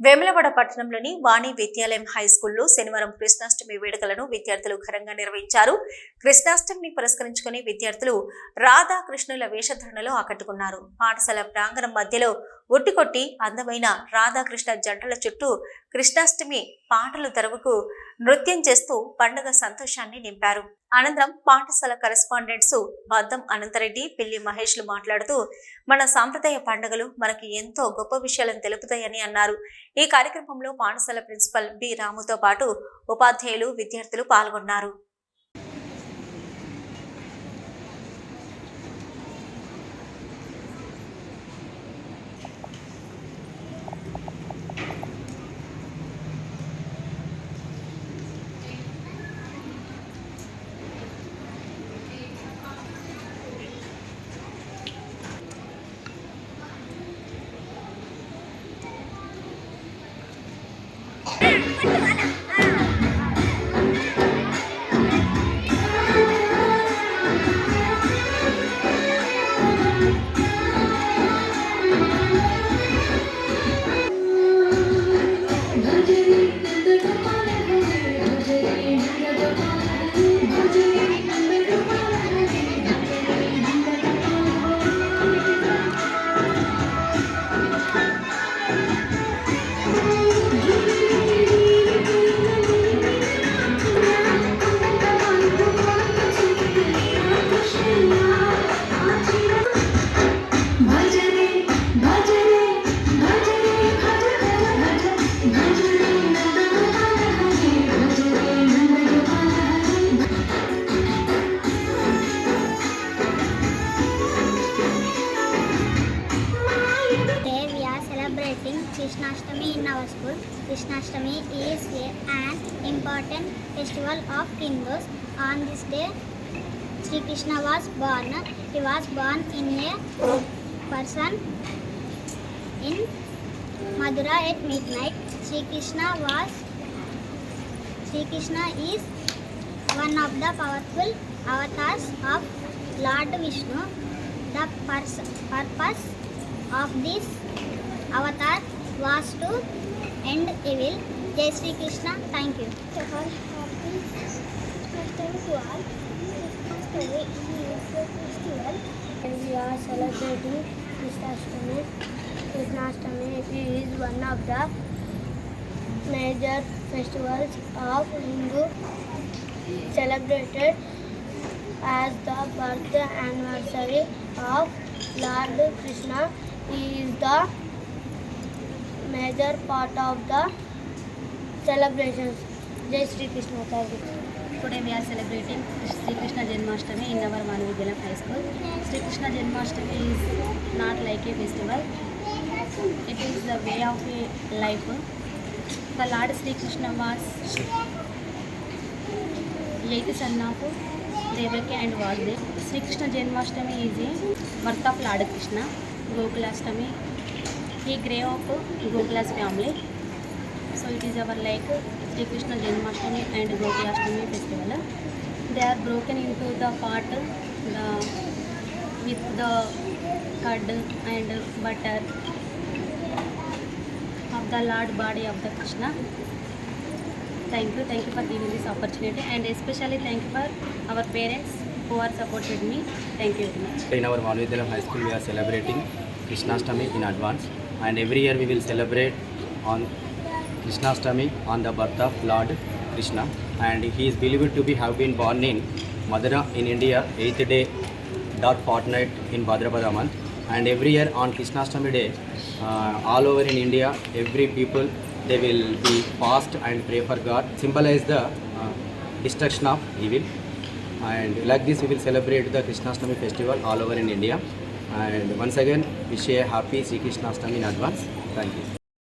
వేములవాడ పట్టణంలోని వాణి విద్యాలయం హై స్కూల్లో శనివారం కృష్ణాష్టమి వేడుకలను విద్యార్థులు ఘనంగా నిర్వహించారు. కృష్ణాష్టమిని పురస్కరించుకుని విద్యార్థులు రాధా కృష్ణుల వేషధరణలో ఆకట్టుకున్నారు. పాఠశాల ప్రాంగణం మధ్యలో ఒట్టికొట్టి అందమైన రాధాకృష్ణ జంటల చుట్టూ కృష్ణాష్టమి పాటలు తెరవకు నృత్యం చేస్తూ పండుగ సంతోషాన్ని నింపారు. అనంతరం పాఠశాల కరెస్పాండెంట్స్ బద్దం అనంతరెడ్డి పిల్లి మహేష్లు మాట్లాడుతూ మన సాంప్రదాయ పండుగలు మనకి ఎంతో గొప్ప విషయాలను తెలుపుతాయని అన్నారు. ఈ కార్యక్రమంలో పాఠశాల ప్రిన్సిపల్ బి రాముతో పాటు ఉపాధ్యాయులు విద్యార్థులు పాల్గొన్నారు. Aduh. Krishnashtami in our school. Krishnashtami is an important festival of Hindus. On this day, Sri Krishna was born. He was born in a person in Madura at midnight. Sri Krishna was Sri Krishna is one of the powerful avatars of Lord Vishnu. The purpose of this avatar was to end evil. Jai Sri Krishna. Thank you. we are celebrating Krishnashtami. Krishnashtami is one of the major festivals of Hindu celebrated as the birth anniversary of Lord Krishna. He is the major part of the celebrations. Jai Shri Krishna. Thank you. Today we are celebrating Sri Krishna Janmashtami in our Manu Vidyalayam High School. Sri Krishna Janmashtami is not like a festival. It is the way of a life. The Lord Sri Krishna was eighth son of Devaki and Vasudev. Sri Krishna Janmashtami is a birth of Lord Krishna. Gokulashtami. He grew up Gokula's family. So it is our like Sri Krishna Janmashtami and Gokulashtami festival. They are broken into the part the with the curd and butter of the Lord body of the Krishna. Thank you, thank you for giving this opportunity and especially thank you for our parents who are supported me. Thank you very much. In our Manuvidalam High School, we are celebrating Krishnashtami in advance, and every year we will celebrate on Krishnashtami on the birth of Lord Krishna, and he is believed to be have been born in Madura in India, eighth day, dot fortnight in Bhadrapada month, and every year on Krishnashtami day, uh, all over in India, every people they will be fast and pray for God, symbolize the uh, destruction of evil. And like this we will celebrate the Krishnashtami festival all over in India and once again wish you a happy Sri Krishnashtami in advance. Thank you